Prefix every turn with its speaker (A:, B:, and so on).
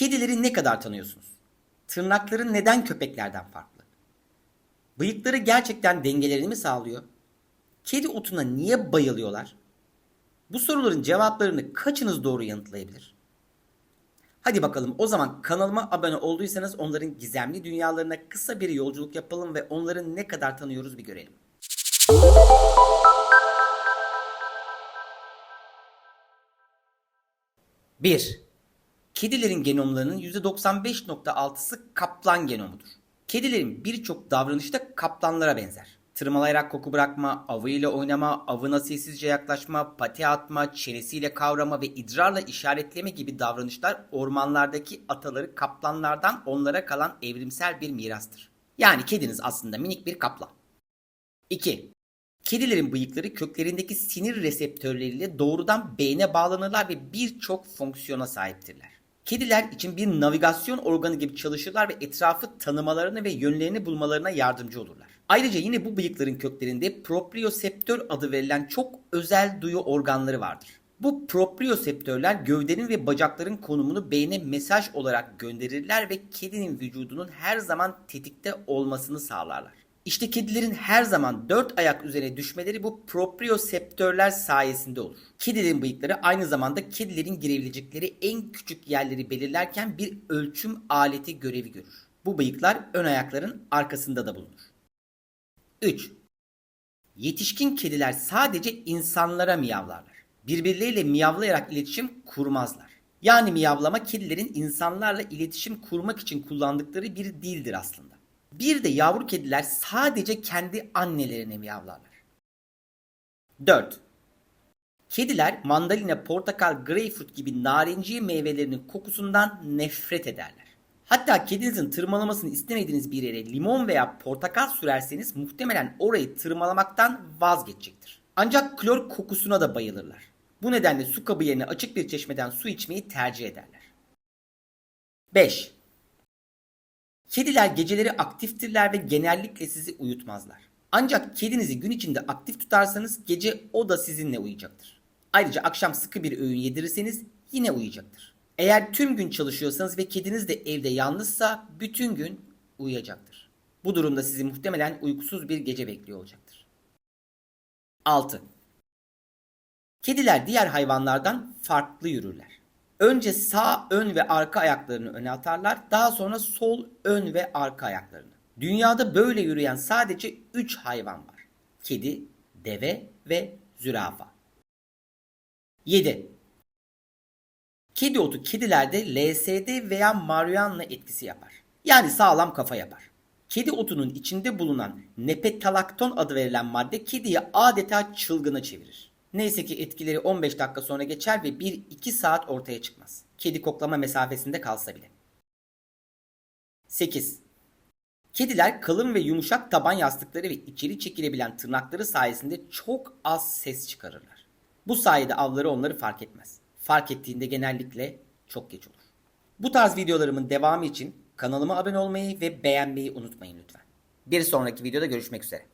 A: Kedileri ne kadar tanıyorsunuz? Tırnakları neden köpeklerden farklı? Bıyıkları gerçekten dengelerini mi sağlıyor? Kedi otuna niye bayılıyorlar? Bu soruların cevaplarını kaçınız doğru yanıtlayabilir? Hadi bakalım o zaman kanalıma abone olduysanız onların gizemli dünyalarına kısa bir yolculuk yapalım ve onları ne kadar tanıyoruz bir görelim. Bir, Kedilerin genomlarının %95.6'sı kaplan genomudur. Kedilerin birçok davranışı da kaplanlara benzer. Tırmalayarak koku bırakma, avıyla oynama, avına sessizce yaklaşma, pati atma, çenesiyle kavrama ve idrarla işaretleme gibi davranışlar ormanlardaki ataları kaplanlardan onlara kalan evrimsel bir mirastır. Yani kediniz aslında minik bir kaplan. 2. Kedilerin bıyıkları köklerindeki sinir reseptörleriyle doğrudan beyne bağlanırlar ve birçok fonksiyona sahiptirler. Kediler için bir navigasyon organı gibi çalışırlar ve etrafı tanımalarını ve yönlerini bulmalarına yardımcı olurlar. Ayrıca yine bu bıyıkların köklerinde proprioseptör adı verilen çok özel duyu organları vardır. Bu proprioseptörler gövdenin ve bacakların konumunu beyne mesaj olarak gönderirler ve kedinin vücudunun her zaman tetikte olmasını sağlarlar. İşte kedilerin her zaman dört ayak üzerine düşmeleri bu proprioseptörler sayesinde olur. Kedilerin bıyıkları aynı zamanda kedilerin girebilecekleri en küçük yerleri belirlerken bir ölçüm aleti görevi görür. Bu bıyıklar ön ayakların arkasında da bulunur. 3. Yetişkin kediler sadece insanlara miyavlarlar. Birbirleriyle miyavlayarak iletişim kurmazlar. Yani miyavlama kedilerin insanlarla iletişim kurmak için kullandıkları bir dildir aslında. Bir de yavru kediler sadece kendi annelerine miyavlarlar. 4. Kediler mandalina, portakal, greyfurt gibi narenciye meyvelerinin kokusundan nefret ederler. Hatta kedinizin tırmalamasını istemediğiniz bir yere limon veya portakal sürerseniz muhtemelen orayı tırmalamaktan vazgeçecektir. Ancak klor kokusuna da bayılırlar. Bu nedenle su kabı yerine açık bir çeşmeden su içmeyi tercih ederler. 5. Kediler geceleri aktiftirler ve genellikle sizi uyutmazlar. Ancak kedinizi gün içinde aktif tutarsanız gece o da sizinle uyuyacaktır. Ayrıca akşam sıkı bir öğün yedirirseniz yine uyuyacaktır. Eğer tüm gün çalışıyorsanız ve kediniz de evde yalnızsa bütün gün uyuyacaktır. Bu durumda sizi muhtemelen uykusuz bir gece bekliyor olacaktır. 6. Kediler diğer hayvanlardan farklı yürürler. Önce sağ ön ve arka ayaklarını öne atarlar, daha sonra sol ön ve arka ayaklarını. Dünyada böyle yürüyen sadece 3 hayvan var. Kedi, deve ve zürafa. 7. Kedi otu kedilerde LSD veya marihuana etkisi yapar. Yani sağlam kafa yapar. Kedi otunun içinde bulunan nepetalakton adı verilen madde kediyi adeta çılgına çevirir. Neyse ki etkileri 15 dakika sonra geçer ve 1-2 saat ortaya çıkmaz. Kedi koklama mesafesinde kalsa bile. 8. Kediler kalın ve yumuşak taban yastıkları ve içeri çekilebilen tırnakları sayesinde çok az ses çıkarırlar. Bu sayede avları onları fark etmez. Fark ettiğinde genellikle çok geç olur. Bu tarz videolarımın devamı için kanalıma abone olmayı ve beğenmeyi unutmayın lütfen. Bir sonraki videoda görüşmek üzere.